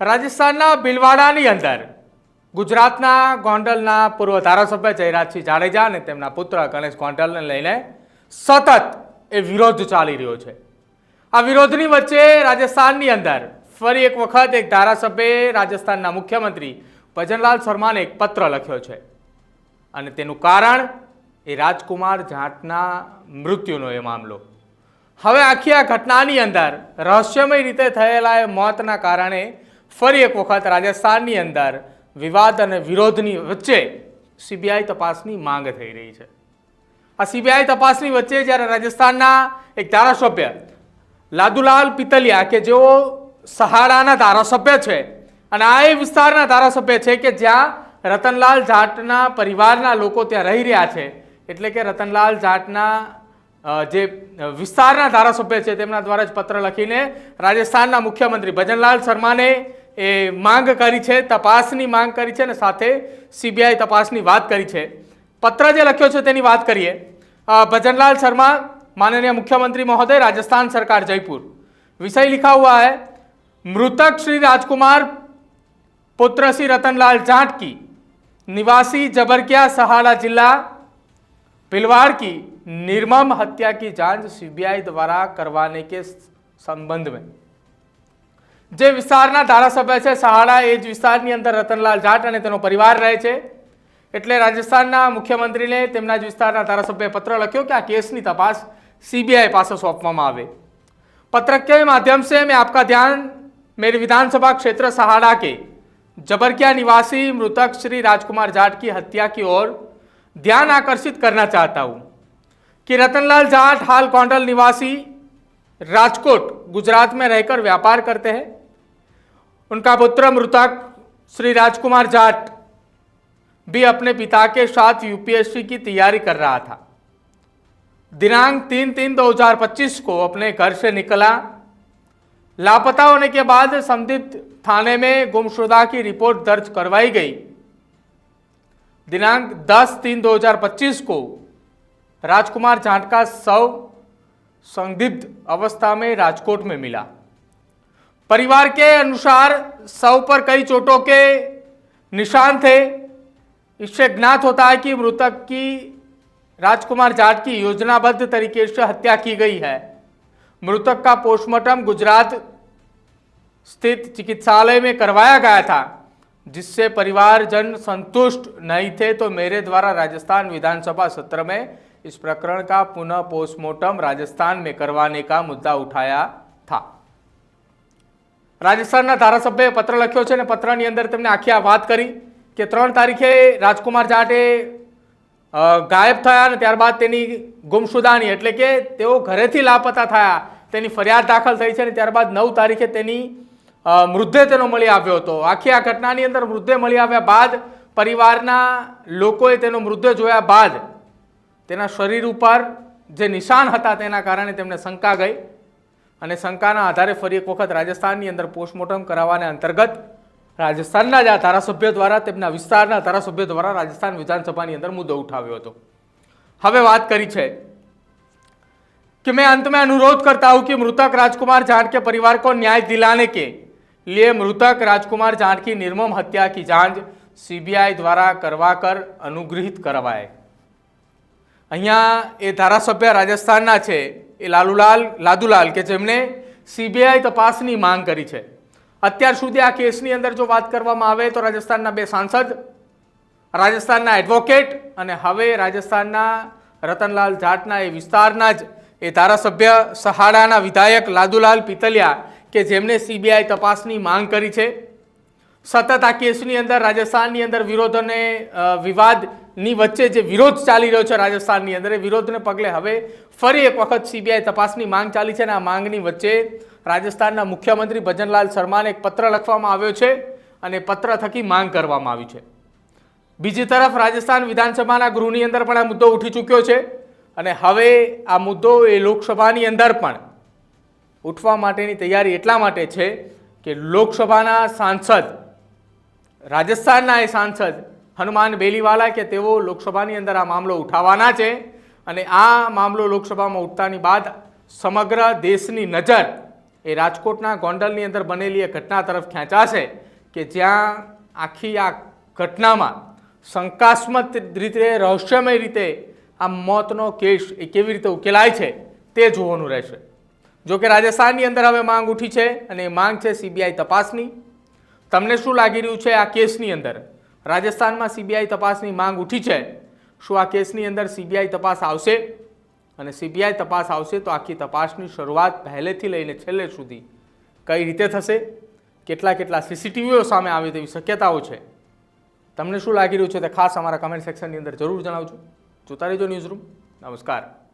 રાજસ્થાનના ભીલવાડાની અંદર ગુજરાતના ગોંડલના પૂર્વ ધારાસભ્ય જયરાજસિંહ જાડેજા અને તેમના પુત્ર ગણેશ ગોંડલને લઈને સતત એ વિરોધ ચાલી રહ્યો છે. આ વિરોધની વચ્ચે રાજસ્થાનની અંદર ફરી એક વખત એક ધારાસભ્યે રાજસ્થાનના મુખ્યમંત્રી ભજનલાલ શર્માને એક પત્ર લખ્યો છે. અને તેનું કારણ એ રાજકુમાર જાટના મૃત્યુનો એ મામલો. હવે આખી આ ઘટનાની અંદર રહસ્યમય રીતે થયેલા એ મોતના કારણે ફરી એક વખત રાજસ્થાનની અંદર વિવાદ અને વિરોધની વચ્ચે સીબીઆઈ તપાસની માંગ થઈ રહી છે. આ સીબીઆઈ તપાસની વચ્ચે જ્યારે રાજસ્થાનના એક ધારાસભ્ય લાદુલાલ પિતલિયા કે જેઓ સહારાના ધારાસભ્ય છે અને આ એ વિસ્તારના ધારાસભ્ય છે કે જ્યાં રતનલાલ જાટના પરિવારના લોકો ત્યાં રહી રહ્યા છે, એટલે કે રતનલાલ જાટના જે વિસ્તારના ધારાસભ્ય છે તેમના દ્વારા જ પત્ર લખીને રાજસ્થાનના મુખ્યમંત્રી ભજનલાલ શર્માને એ માંગ કરી છે તપાસની માંગ કરી છે અને સાથે સીબીઆઈ તપાસની વાત કરી છે પત્ર જે લખ્યો છે તેની વાત કરીએ અ, भजनलाल शर्मा माननीय मुख्यमंत्री महोदय राजस्थान सरकार जयपुर विषय लिखा हुआ है मृतक श्री राजकुमार पुत्र श्री रतनलाल जाट की निवासी जबरकिया सहाड़ा जिला भिलवाड़ की निर्मम हत्या की जांच सीबीआई द्वारा करवाने के संबंध में જે વિસ્તારના ધારાસભ્ય છે સહાડા એ જ વિસ્તારની અંદર રતનલાલ જાટ અને તેનો પરિવાર રહે છે એટલે રાજસ્થાનના મુખ્યમંત્રીને તેમના જ વિસ્તારના ધારાસભ્યએ પત્ર લખ્યો કે આ કેસની તપાસ सीबीआई પાસે સોંપવામાં આવે पत्र के माध्यम से मैं आपका ध्यान मेरे विधानसभा क्षेत्र सहाड़ा के जबरकिया निवासी मृतक श्री राजकुमार जाट की हत्या की ओर ध्यान आकर्षित करना चाहता हूँ कि रतनलाल जाट हाल गोंडल निवासी राजकोट गुजरात में रहकर व्यापार करते हैं उनका पुत्र मृतक श्री राजकुमार जाट भी अपने पिता के साथ यूपीएससी की तैयारी कर रहा था। दिनांक तीन तीन दो हज़ार पच्चीस को अपने घर से निकला। लापता होने के बाद संदिग्ध थाने में गुमशुदा की रिपोर्ट दर्ज करवाई गई। दिनांक 10 तीन 2025 को राजकुमार जाट का शव संदिग्ध अवस्था में राजकोट में मिला। परिवार के अनुसार शव पर कई चोटों के निशान थे। इससे ज्ञात होता है कि मृतक की राजकुमार जाट की योजनाबद्ध तरीके से हत्या की गई है। मृतक का पोस्टमार्टम गुजरात स्थित चिकित्सालय में करवाया गया था, जिससे परिवारजन संतुष्ट नहीं थे। तो मेरे द्वारा राजस्थान विधानसभा सत्र में इस प्रकरण का पुनः पोस्टमार्टम राजस्थान में करवाने का मुद्दा उठाया था। રાજસ્થાનના ધારાસભ્યએ પત્ર લખ્યો છે અને પત્રની અંદર તેમને આખી આ વાત કરી કે ત્રણ તારીખે રાજકુમાર જાટે ગાયબ થયા અને ત્યારબાદ તેની ગુમશુદાની એટલે કે તેઓ ઘરેથી લાપતા થયા. તેની ફરિયાદ દાખલ થઈ છે અને ત્યારબાદ નવ તારીખે તેની મૃતદેહ તેનો મળી આવ્યો હતો. આખી આ ઘટનાની અંદર મૃતદેહ મળી આવ્યા બાદ પરિવારના લોકોએ તેનો મૃતદેહ જોયા બાદ તેના શરીર ઉપર જે નિશાન હતા તેના કારણે તેમને શંકા ગઈ. અને શંકાના આધારે ફરી એક વખત રાજસ્થાનની અંદર પોસ્ટમોર્ટમ કરાવવાને અંતર્ગત રાજસ્થાનના જ આ ધારાસભ્ય દ્વારા તેમના વિસ્તારના ધારાસભ્ય દ્વારા રાજસ્થાન વિધાનસભાની અંદર મુદ્દો ઉઠાવ્યો હતો હવે વાત કરી છે कि मैं अंत में अनुरोध करता हूं कि मृतक राजकुमार जाट के परिवार को न्याय दिलाने के लिए मृतक राजकुमार जाट की निर्मम हत्या की जांच सीबीआई द्वारा करवाकर अनुग्रहित करवाए અહીંયા એ ધારાસભ્ય રાજસ્થાનના છે એ લાલુલાલ, લાદુલાલ કે જેમણે સીબીઆઈ તપાસની માંગ કરી છે. અત્યાર સુધી આ કેસની અંદર જો વાત કરવામાં આવે તો રાજસ્થાનના બે સાંસદ, રાજસ્થાનના એડવોકેટ અને હવે રાજસ્થાનના રતનલાલ જાટના એ વિસ્તારના જ એ ધારાસભ્ય સહાડાના વિધાયક લાદુલાલ પિતલિયા કે જેમણે સીબીઆઈ તપાસની માંગ કરી છે. સતત આ કેસની અંદર રાજસ્થાનની અંદર વિરોધ અને વિવાદની વચ્ચે જે વિરોધ ચાલી રહ્યો છે રાજસ્થાનની અંદર, એ વિરોધને પગલે હવે ફરી એક વખત સીબીઆઈ તપાસની માંગ ચાલી છે અને આ માંગની વચ્ચે રાજસ્થાનના મુખ્યમંત્રી ભજનલાલ શર્માને એક પત્ર લખવામાં આવ્યો છે અને પત્ર થકી માંગ કરવામાં આવી છે. બીજી તરફ રાજસ્થાન વિધાનસભાના ગૃહની અંદર પણ આ મુદ્દો ઉઠી ચૂક્યો છે અને હવે આ મુદ્દો એ લોકસભાની અંદર પણ ઉઠવા માટેની તૈયારી એટલા માટે છે કે લોકસભાના સાંસદ રાજસ્થાનના એ સાંસદ હનુમાન બેલીવાલા કે તેઓ લોકસભાની અંદર આ મામલો ઉઠાવવાના છે અને આ મામલો લોકસભામાં ઉઠતાની બાદ સમગ્ર દેશની નજર એ રાજકોટના ગોંડલની અંદર બનેલી એ ઘટના તરફ ખેંચાશે કે જ્યાં આખી આ ઘટનામાં શંકાસ્મત રીતે, રહસ્યમય રીતે આ મોતનો કેસ એ કેવી રીતે ઉકેલાય છે તે જોવાનું રહેશે. જો કે રાજસ્થાનની અંદર હવે માંગ ઉઠી છે અને માંગ છે સીબીઆઈ તપાસની. તમને શું લાગી રહ્યું છે આ કેસની અંદર? રાજસ્થાનમાં સીબીઆઈ તપાસની માંગ ઉઠી છે. શું આ કેસની અંદર સીબીઆઈ તપાસ આવશે? અને સીબીઆઈ તપાસ આવશે તો આખી તપાસની શરૂઆત પહેલેથી લઈને છેલ્લે સુધી કઈ રીતે થશે? કેટલા કેટલા સીસીટીવીઓ સામે આવે તેવી શક્યતાઓ છે? તમને શું લાગી રહ્યું છે તે ખાસ અમારા કમેન્ટ સેક્શનની અંદર જરૂર જણાવજો. જોતા રહેજો ન્યૂઝ રૂમ નમસ્કાર.